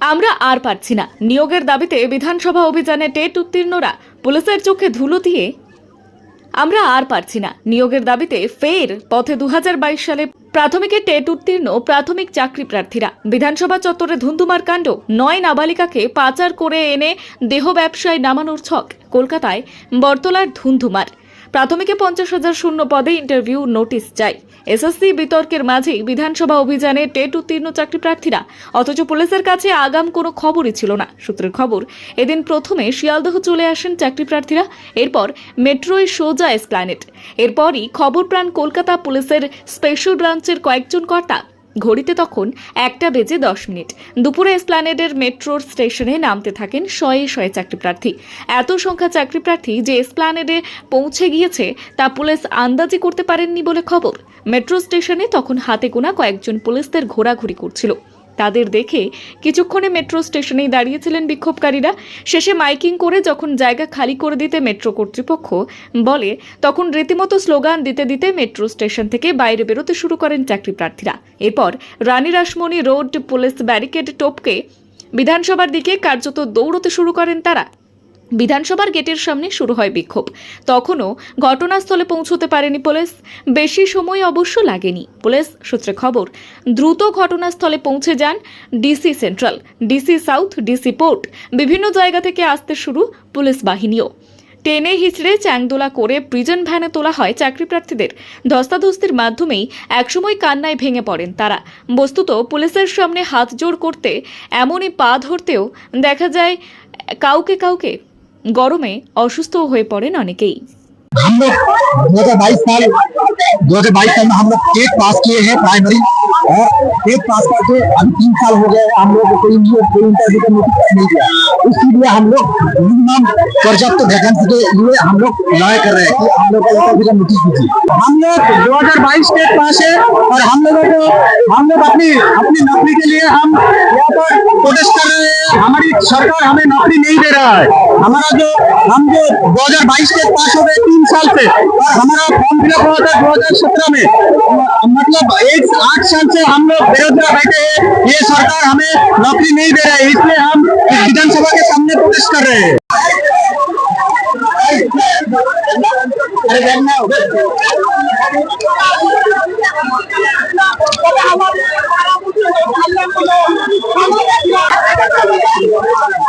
আমরা আর পারছি না। নিয়োগের দাবিতে বিধানসভা অভিযানে টেট উত্তীর্ণরা পুলিশের চোখে ধুলো দিয়ে আমরা আর পারছি না। নিয়োগের দাবিতে ফের পথে দু হাজার বাইশ সালে প্রাথমিকে টেট উত্তীর্ণ প্রাথমিক চাকরি প্রার্থীরা। বিধানসভা চত্বরে ধুন্ধুমার কাণ্ড, নয় নাবালিকাকে পাচার করে এনে দেহ ব্যবসায় নামানোর ছক। কলকাতায় বর্তলার ধুন্ধুমার। প্রাথমিকে পঞ্চাশ হাজার শূন্য পদে ইন্টারভিউ নোটিশ চাই। এসএসসি বিতর্কের মাঝেই বিধানসভা অভিযানে টেট উত্তীর্ণ চাকরি প্রার্থীরা, অথচ পুলিশের কাছে আগাম কোনো খবরই ছিল না। সূত্রের খবর, এদিন প্রথমে শিয়ালদহ চলে আসেন চাকরি প্রার্থীরা, এরপর মেট্রোয় সোজা এসপ্ল্যানেট এরপরই খবর প্রাণ কলকাতা পুলিশের স্পেশাল ব্রাঞ্চের কয়েকজন কর্তা ঘড়িতে তখন একটা বেজে দশ মিনিট। দুপুরে এসপ্ল্যানেডের মেট্রোর স্টেশনে নামতে থাকেন শয়ে শয়ে চাকরি প্রার্থী। এত সংখ্যা চাকরি প্রার্থী যে এসপ্ল্যানেডে পৌঁছে গিয়েছে, তা পুলিশ আন্দাজি করতে পারেননি বলে খবর। মেট্রো স্টেশনে তখন হাতে গোনা কয়েকজন পুলিশদের ঘোরাঘুরি করছিল। তাদের দেখে কিছুক্ষণে মেট্রো স্টেশনেই দাঁড়িয়েছিলেন বিক্ষোভকারীরা। শেষে মাইকিং করে যখন জায়গা খালি করে দিতে মেট্রো কর্তৃপক্ষ বলে, তখন রীতিমতো স্লোগান দিতে দিতে মেট্রো স্টেশন থেকে বাইরে বেরোতে শুরু করেন চাকরি প্রার্থীরা। এরপর Rani Rashmoni road police barricade টোপকে বিধানসভার দিকে কার্যত দৌড়তে শুরু করেন তারা। বিধানসভার গেটের সামনে শুরু হয় বিক্ষোভ। তখনও ঘটনাস্থলে পৌঁছতে পারেনি পুলিশ। বেশি সময় অবশ্য লাগেনি। পুলিশ সূত্রে খবর, দ্রুত ঘটনাস্থলে পৌঁছে যান DC central, DC south, DC port, বিভিন্ন জায়গা থেকে আসতে শুরু পুলিশ বাহিনীও। টেনে হিচড়ে চ্যাংদোলা করে প্রিজন ভ্যানে তোলা হয় চাকরি প্রার্থীদের। ধস্তাধস্তির মাধ্যমেই একসময় কান্নায় ভেঙে পড়েন তারা। বস্তুত পুলিশের সামনে হাত জোড় করতে এমনই পা ধরতেও দেখা যায়, কাউকে কাউকে গরমে অসুস্থ হয়ে পড়েন অনেকেই हम लोग दो हजार बाईस साल दो हजार बाईस साल में हम लोग टेट पास किए हैं प्राइमरी और टेट पास करके अभी तीन साल हो गए हम लोग को कोई कोई इंटरव्यू का नोटिस नहीं दिया इसीलिए हम लोग मिनिमम पर्याप्त वैकेंसी के लिए हम लोग लड़ाई कर रहे हैं कि हम लोग को इंटरव्यू का नोटिस दीजिए हम लोग दो हजार बाईस टेट पास है और हम लोगों हमने अपनी अपनी नौकरी के लिए हम यहाँ पर प्रोटेस्ट कर रहे हैं हमारी सरकार हमें नौकरी नहीं दे रहा है हमारा जो हम जो 2022 के पास हो गए तीन साल से हमारा फॉर्म फिलअप हुआ था 2017 में मतलब एक आठ साल से हम लोग बेरोजगार बैठे हैं ये सरकार हमें नौकरी नहीं दे रही है इसलिए हम विधानसभा के सामने प्रोटेस्ट कर रहे हैं अरे